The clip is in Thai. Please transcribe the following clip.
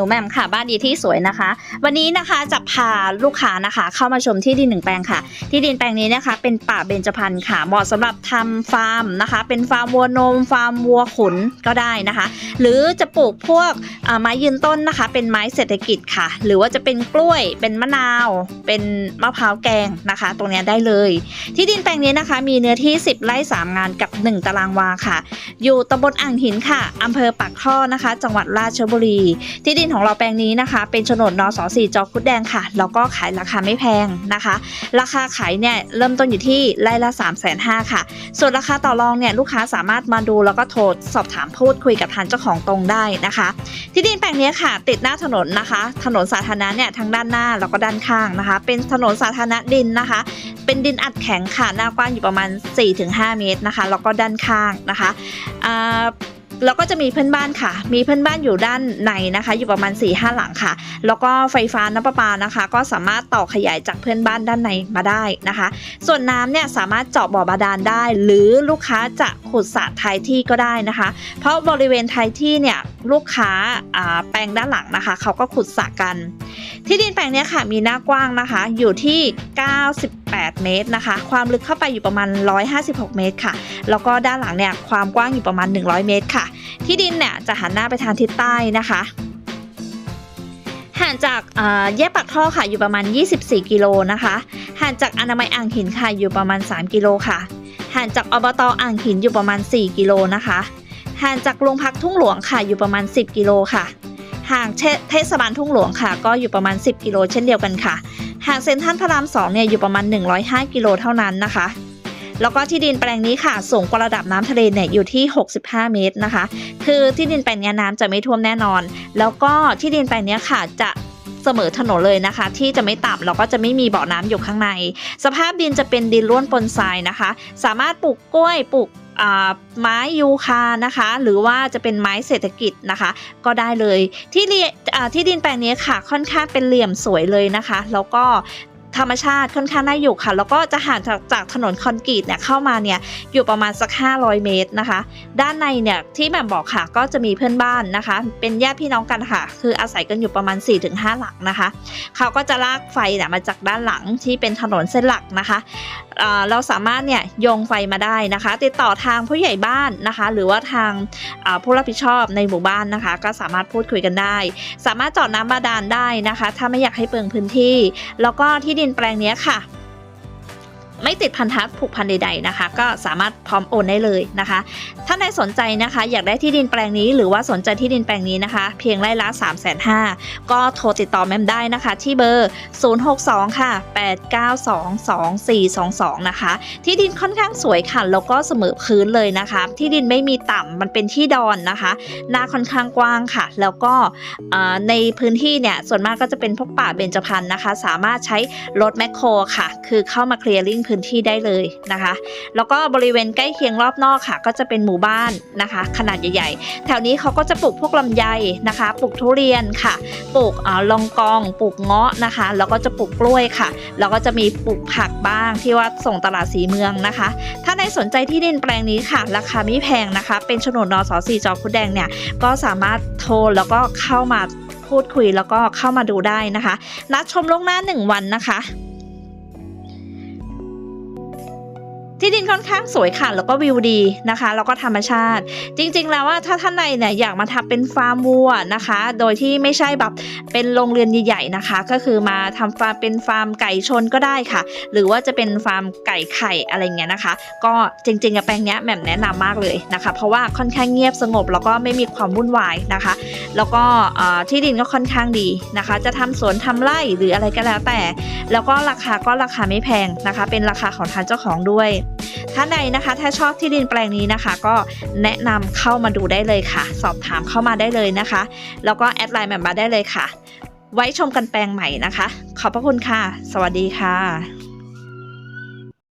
นูแม่มค่ะ บ้านดีที่สวยนะคะ วันนี้นะคะจะพาลูกค้านะคะ เข้ามาชมที่ดินหนึ่งแปลงค่ะ ที่ดินแปลงนี้นะคะ เป็นป่าเบญจพรรณค่ะ เหมาะสำหรับทำฟาร์มนะคะ เป็นฟาร์มวัวนม ฟาร์มวัวขุนก็ได้นะคะ หรือจะปลูกพวกไม้ยืนต้นนะคะ เป็นไม้เศรษฐกิจค่ะ หรือว่าจะเป็นกล้วย เป็นมะนาว เป็นมะพร้าวแกงนะคะ ตรงนี้ได้เลย ที่ดินแปลงนี้นะคะ มีเนื้อที่ 10 ไร่ 3 งานกับ 1 ตารางวาค่ะ อยู่ตำบลอ่างหินค่ะอำเภอปากท่อนะคะ จังหวัดราชบุรี ที่ดินของเราแปลงนี้นะคะ เป็นโฉนดนสสี่จอคุดแดงค่ะ แล้วก็ขายราคาไม่แพงนะคะ ราคาขายเนี่ยเริ่มต้นอยู่ที่ไร่ละ3 5 0 0 0ค่ะ ส่วนราคาต่อรองเนี่ยลูกค้าสามารถมาดูแล้วก็โทรสอบถามพูดคุยกับทางเจ้าของตรงได้นะคะ ที่ดินแปลงนี้ค่ะ ติดหน้าถนนนะคะ ถนนสาธารณะเนี่ยทั้งด้านหน้าแล้วก็ด้านข้างนะคะ เป็นถนนสาธารณะดินนะคะ เป็นดินอัดแข็งค่ะหน้ากว้างอยู่ประมาณ 4-5 เมตรนะคะแล้วก็ด้านข้างนะคะ แล้วก็จะมีเพื่อนบ้านค่ะ มีเพื่อนบ้านอยู่ด้านในนะคะ อยู่ประมาณ4-5หหลังค่ะ แล้วก็ไฟฟ้าน้ำประปานะคะ ก็สามารถต่อขยายจากเพื่อนบ้านด้านในมาได้นะคะ ส่วนน้ำเนี่ยสามารถเจาะบ่อบาดาลได้ หรือลูกค้าจะขุดสระท้ายที่ก็ได้นะคะ เพราะบริเวณท้ายที่เนี่ย ลูกค้าแปลงด้านหลังนะคะ เขาก็ขุดสระกัน ที่ดินแปลงนี้ค่ะมีหน้ากว้างนะคะ อยู่ที่ 98 เมตรนะคะ ความลึกเข้าไปอยู่ประมาณ 156 เมตรค่ะ แล้วก็ด้านหลังเนี่ยความกว้างอยู่ประมาณ 100 เมตรค่ะ ที่ดินเนี่ยจะหันหน้าไปทางทิศใต้นะคะห่างจากแยกปากท่อค่ะอยู่ประมาณ 24 กิโลนะคะห่างจากอนามัยอ่างหินค่ะอยู่ประมาณ 3 กิโลค่ะห่างจากอบตอ่างหินอยู่ประมาณ 4 กิโลนะคะ ห่างจากโรงพักทุ่งหลวงค่ะอยู่ประมาณ 10 กิโลค่ะ ห่างเทเทศบาลทุ่งหลวงค่ะ ก็อยู่ประมาณ 10 กิโลเช่นเดียวกันค่ะ ห่างเซ็นทรัลพระราม2เนี่ยอยู่ประมาณ 105 กิโลเท่านั้นนะคะ แล้วก็ที่ดินแปลงนี้ค่ะสูงกว่าระดับน้ำทะเลเนี่ยอยู่ที่ 65 เมตรนะคะ คือที่ดินแปลงนี้น้ำจะไม่ท่วมแน่นอน แล้วก็ที่ดินแปลงนี้ค่ะจะเสมอถนนเลยนะคะ ที่จะไม่ต่ำแล้วก็จะไม่มีเบาะน้ำอยู่ข้างใน สภาพดินจะเป็นดินร่วนปนทรายนะคะ สามารถปลูกกล้วยปลูก ไม้ยูคานะคะ หรือว่าจะเป็นไม้เศรษฐกิจนะคะ ก็ได้เลยที่เรียอ่าที่ดินแปลงนี้ค่ะค่อนข้างเป็นเหลี่ยมสวยเลยนะคะ แล้วก็ ธรรมชาติค่อนข้างน่าอยู่ค่ะ แล้วก็จะห่างจากจากถนนคอนกรีตเนี่ยเข้ามาเนี่ยอยู่ประมาณสัก 500 เมตรนะคะ ด้านในเนี่ยที่แหม่มบอกค่ะก็จะมีเพื่อนบ้านนะคะ เป็นญาติพี่น้องกันค่ะ คืออาศัยกันอยู่ประมาณ 4-5 หลังนะคะ เขาก็จะลากไฟเนี่ยมาจากด้านหลังที่เป็นถนนเส้นหลักนะคะเเราสามารถเนี่ยโยงไฟมาได้นะคะ ติดต่อทางผู้ใหญ่บ้านนะคะ หรือว่าทางผู้รับผิดชอบในหมู่บ้านนะคะ ก็สามารถพูดคุยกันได้ สามารถจอดน้ำบาดาลได้นะคะ ถ้าไม่อยากให้เปลืองพื้นที่ แล้วก็ที่ดินแปลงนี้ค่ะ ไม่ติดพันธะผูกพันใด ๆนะคะ ก็สามารถพร้อมโอนได้เลยนะคะถ้าในสนใจนะคะ อยากได้ที่ดินแปลงนี้ หรือว่าสนใจที่ดินแปลงนี้นะคะ เพียงไร่ละ 3 5 0 0 0 0ก็โทรติดต่อแมมได้นะคะ ที่เบอร์ 062 ค่ะ 8922422 นะคะ ที่ดินค่อนข้างสวยค่ะแล้วก็เสมอพื้นเลยนะคะ ที่ดินไม่มีต่ำมันเป็นที่ดอนนะคะหน้าค่อนข้างกว้างค่ะ แล้วก็ในพื้นที่เนี่ยส่วนมากก็จะเป็นพวกป่าเบญจพรรณนะคะ สามารถใช้รถแมคโครค่ะ คือเข้ามาเคลียร์ลิงพื้นที่ได้เลยนะคะ แล้วก็บริเวณใกล้เคียงรอบนอกค่ะ ก็จะเป็นหมู่บ้านนะคะ ขนาดใหญ่ ๆ แถวนี้เขาก็จะปลูกพวกลำไยนะคะ ปลูกทุเรียนค่ะ ปลูกเออลองกอง ปลูกเงาะนะคะ แล้วก็จะปลูกกล้วยค่ะ แล้วก็จะมีปลูกผักบ้างที่ว่าส่งตลาดสีเมืองนะคะ ถ้าในสนใจที่ดินแปลงนี้ค่ะ ราคาไม่แพงนะคะ เป็นโฉนดนสสี่จอคุดแดงเนี่ย ก็สามารถโทรแล้วก็เข้ามาพูดคุยแล้วก็เข้ามาดูได้นะคะ นัดชมล่วงหน้า 1 วันนะคะ ที่ดินค่อนข้างสวยค่ะ แล้วก็วิวดีนะคะ แล้วก็ธรรมชาติ จริงๆ แล้วว่าถ้าท่านใดเนี่ยอยากมาทำเป็นฟาร์มวัวนะคะ โดยที่ไม่ใช่แบบเป็นโรงเรือนใหญ่ๆนะคะ ก็คือมาทำฟาร์มเป็นฟาร์มไก่ชนก็ได้ค่ะ หรือว่าจะเป็นฟาร์มไก่ไข่อะไรเงี้ยนะคะ ก็จริงๆแปลงเนี้ยแหม่มแนะนำมากเลยนะคะ เพราะว่าค่อนข้างเงียบสงบแล้วก็ไม่มีความวุ่นวายนะคะ แล้วก็ที่ดินก็ค่อนข้างดีนะคะ จะทำสวนทำไร่หรืออะไรก็แล้วแต่ แล้วก็ราคาก็ราคาไม่แพงนะคะ เป็นราคาของทางเจ้าของด้วยท่านใดนะคะ ถ้าชอบที่ดินแปลงนี้นะคะ ก็แนะนำเข้ามาดูได้เลยค่ะ สอบถามเข้ามาได้เลยนะคะ แล้วก็แอดไลน์แบบมาได้เลยค่ะ ไว้ชมกันแปลงใหม่นะคะ ขอบพระคุณค่ะ สวัสดีค่ะ